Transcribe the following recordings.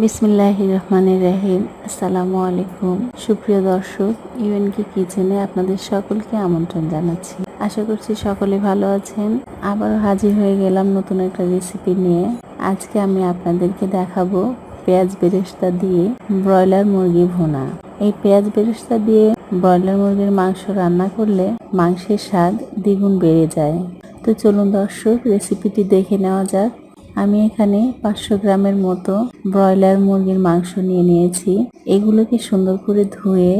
বিসমিল্লাহ রহমানির রাহিম আসসালামু আলাইকুম। সুপ্রিয় দর্শক ইউএনকি কিচেনে আপনাদের সকলকে আমন্ত্রণ জানাচ্ছি। আশা করছি সকলে ভালো আছেন। আবার হাজির হয়ে গেলাম নতুন একটা রেসিপি নিয়ে। আজকে আমি আপনাদেরকে দেখাবো পেঁয়াজ বেরেস্তা দিয়ে ব্রয়লার মুরগি ভুনা। এই পেঁয়াজ বেরেস্তা দিয়ে ব্রয়লার মুরগির মাংস রান্না করলে মাংসের স্বাদ দ্বিগুণ বেড়ে যায়। তো চলুন দর্শক রেসিপিটি দেখে নেওয়া যাক। আমি এখানে পাঁচশো গ্রামের মতো ব্রয়লার মুরগির মাংস নিয়ে নিয়েছি। এগুলোকে সুন্দর করে ধুয়ে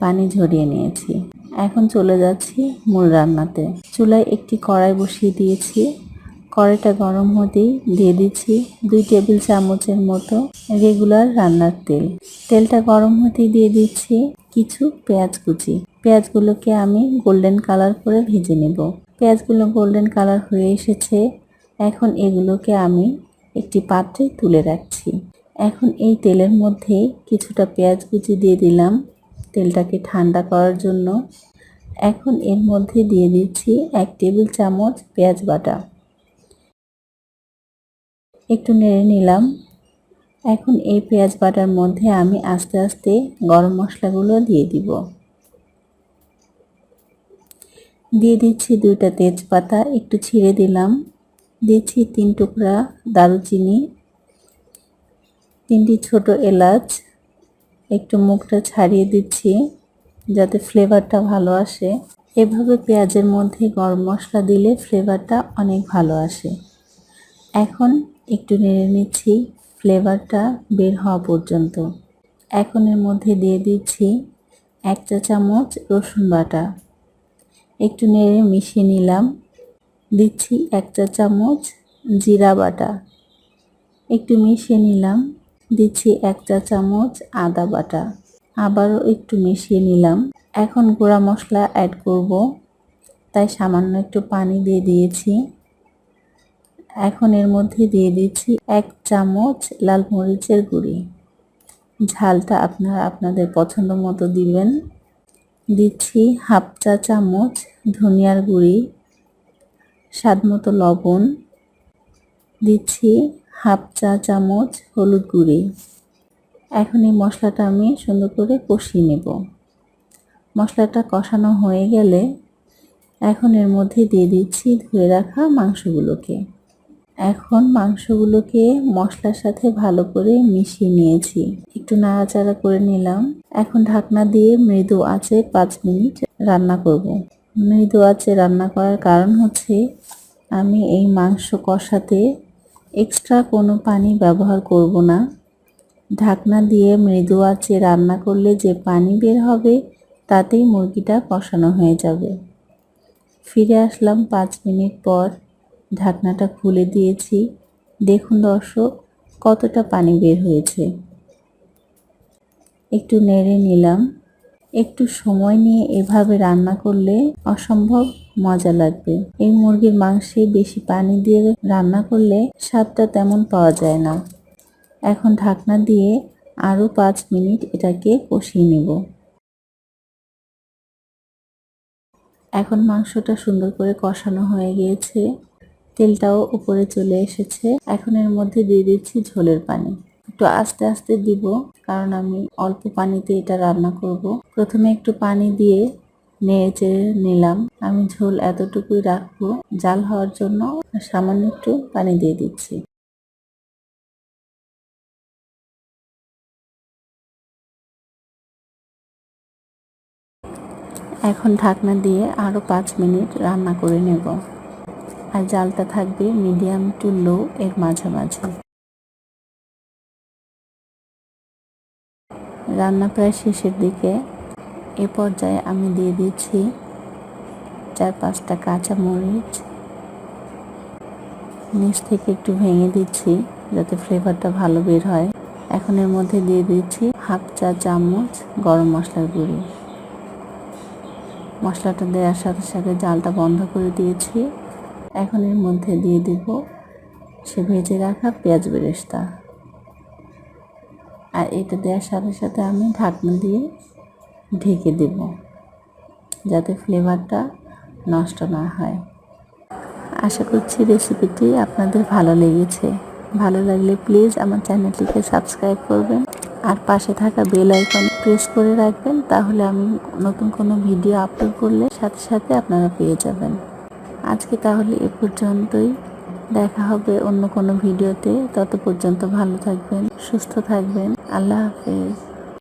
পানি ঝরিয়ে নিয়েছি। এখন চলে যাচ্ছি মূল রান্নাতে। চুলায় একটি কড়াই বসিয়ে দিয়েছি। কড়াইটা গরম হতেই দিয়ে দিচ্ছি দুই টেবিল চামচের মতো রেগুলার রান্নার তেল। তেলটা গরম হতেই দিয়ে দিচ্ছি কিছু পেঁয়াজ কুচি। পেঁয়াজগুলোকে আমি গোল্ডেন কালার করে ভেজে নেব। পেঁয়াজগুলো গোল্ডেন কালার হয়ে এসেছে। এখন এগুলোকে আমি একটি পাত্রে তুলে রাখছি। এখন এই তেলের মধ্যে কিছুটা পেঁয়াজ কুচি দিয়ে দিলাম। তেলটাকে ঠান্ডা করার জন্য। এখন এর মধ্যে দিয়ে দিচ্ছি এক টেবিল চামচ পেঁয়াজ বাটা। একটু নেড়ে নিলাম। এখন এই পেঁয়াজ বাটার মধ্যে আমি আস্তে আস্তে গরম মশলাগুলো দিয়ে দিব। দিয়ে দিচ্ছি দুইটা তেজপাতা, একটু ছিঁড়ে দিলাম। দিচ্ছি তিন টুকরা দারুচিনি, তিনটি ছোট এলাচ, একটু মুখটা ছাড়িয়ে দিচ্ছি যাতে ফ্লেভারটা ভালো আসে। এভাবে পেঁয়াজের মধ্যে গরম মশলা দিলে ফ্লেভারটা অনেক ভালো আসে। এখন একটু নেড়ে নিচ্ছি, ফ্লেভারটা বের হওয়া পর্যন্ত। এখন এর মধ্যে দিয়ে দিচ্ছি এক চা চামচ রসুন বাটা। একটু নেড়ে মিশিয়ে নিলাম। দিচ্ছি এক চা চামচ জিরা বাটা। একটু মিশিয়ে নিলাম। দিচ্ছি এক চা চামচ আদা বাটা। আবারও একটু মিশিয়ে নিলাম। এখন গুঁড়া মশলা অ্যাড করব। তাই সামান্য একটু পানি দিয়ে দিয়েছি। এখন এর মধ্যে দিয়ে দিচ্ছি এক চামচ লাল মরিচের গুঁড়ি। ঝালটা আপনারা আপনাদের পছন্দ মতো দিবেন। দিচ্ছি হাফ চা চামচ ধনিয়ার গুঁড়ি। স্বাদ মতো লবণ দিচ্ছি হাফ চা চামচ হলুদ গুঁড়ি। এখন এই মশলাটা আমি সুন্দর করে কষিয়ে নেব। মশলাটা কষানো হয়ে গেলে এখন এর মধ্যে দিয়ে দিচ্ছি ধুয়ে রাখা মাংসগুলোকে। এখন মাংসগুলোকে মশলার সাথে ভালো করে মিশিয়ে নিয়েছি। একটু নাড়াচাড়া করে নিলাম। এখন ঢাকনা দিয়ে মৃদু আঁচে পাঁচ মিনিট রান্না করব। মৃদু আঁচে রান্না করার কারণ হচ্ছে আমি এই মাংস কষাতে এক্সট্রা কোনো পানি ব্যবহার করব না। ঢাকনা দিয়ে মৃদু আঁচে রান্না করলে যে পানি বের হবে, তাতেই মুরগিটা কষানো হয়ে যাবে। ফিরে আসলাম পাঁচ মিনিট পর, ঢাকনাটা খুলে দিয়েছি। দেখুন দর্শক, কতটা পানি বের হয়েছে। একটু নেড়ে নিলাম। একটু সময় নিয়ে এভাবে রান্না করলে অসম্ভব মজা লাগবে। এই মুরগির মাংসে বেশি পানি দিয়ে রান্না করলে স্বাদটা তেমন পাওয়া যায় না। এখন ঢাকনা দিয়ে আরও পাঁচ মিনিট এটাকে কষিয়ে নেব। এখন মাংসটা সুন্দর করে কষানো হয়ে গিয়েছে। তেলটাও উপরে চলে এসেছে। এখন এর মধ্যে দিয়ে দিচ্ছি ঝোলের পানি। একটু আস্তে আস্তে দিব, কারণ আমি অল্প পানিতে এটা রান্না করব। প্রথমে একটু পানি দিয়ে নেড়ে নিলাম। আমি ঝোল এতটুকুই রাখব, জাল হওয়ার জন্য সামান্য একটু পানি দিয়ে দিচ্ছি। এখন ঢাকনা দিয়ে আরও পাঁচ মিনিট রান্না করে নেব। আর জালটা থাকবে মিডিয়াম টু লো এর মাঝামাঝি। রান্না প্রায় শেষের দিকে। এ পর্যায়ে আমি দিয়ে দিচ্ছি চার পাঁচটা কাঁচা মরিচ নিচ থেকে একটু ভেঙে দিচ্ছি যাতে ফ্লেভারটা ভালো বের হয়। এখন এর মধ্যে দিয়ে দিচ্ছি হাফ চা চামচ গরম মশলার গুঁড়ি। মশলাটা দেওয়ার সাথে সাথে জালটা বন্ধ করে দিয়েছি। এখন এর মধ্যে দিয়ে দিব সে ভেজে রাখা পেঁয়াজ বেরেস্তা। আর এটা দেওয়ার সাথে সাথে আমি ঢাকনা দিয়ে ঢেকে দেব যাতে ফ্লেভারটা নষ্ট না হয়। আশা করছি রেসিপিটি আপনাদের ভালো লেগেছে। ভালো লাগলে প্লিজ আমার চ্যানেলটিকে সাবস্ক্রাইব করবেন আর পাশে থাকা বেল আইকন প্রেস করে রাখবেন তাহলে আমি নতুন কোনো ভিডিও আপলোড করলে সাথে সাথে আপনারা পেয়ে যাবেন। আজকে তাহলে এ পর্যন্তই। দেখা হবে অন্য কোনো ভিডিওতে। তত পর্যন্ত ভালো থাকবেন, সুস্থ থাকবেন। আল্লাহ হাফেজ